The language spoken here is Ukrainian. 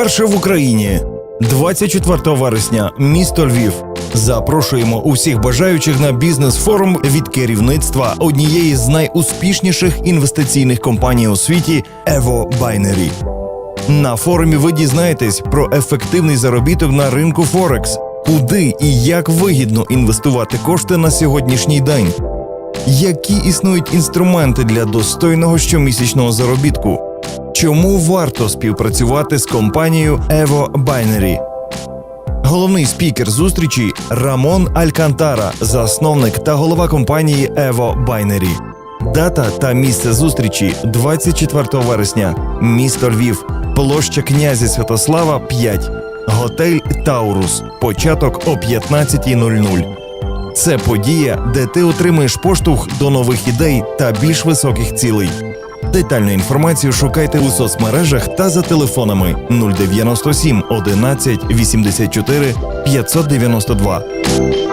Вперше в Україні. 24 вересня, місто Львів. Запрошуємо усіх бажаючих на бізнес-форум від керівництва однієї з найуспішніших інвестиційних компаній у світі Evo Binary. На форумі ви дізнаєтесь про ефективний заробіток на ринку Форекс, куди і як вигідно інвестувати кошти на сьогоднішній день, які існують інструменти для достойного щомісячного заробітку, чому варто співпрацювати з компанією Evo Binary. Головний спікер зустрічі Рамон Алькантара, засновник та голова компанії Evo Binary. Дата та місце зустрічі 24 вересня, місто Львів, площа князя Святослава 5, готель Таурус. Початок о 15.00. Це подія, де ти отримаєш поштовх до нових ідей та більш високих цілей. Детальну інформацію шукайте у соцмережах та за телефонами 097 11 84 592.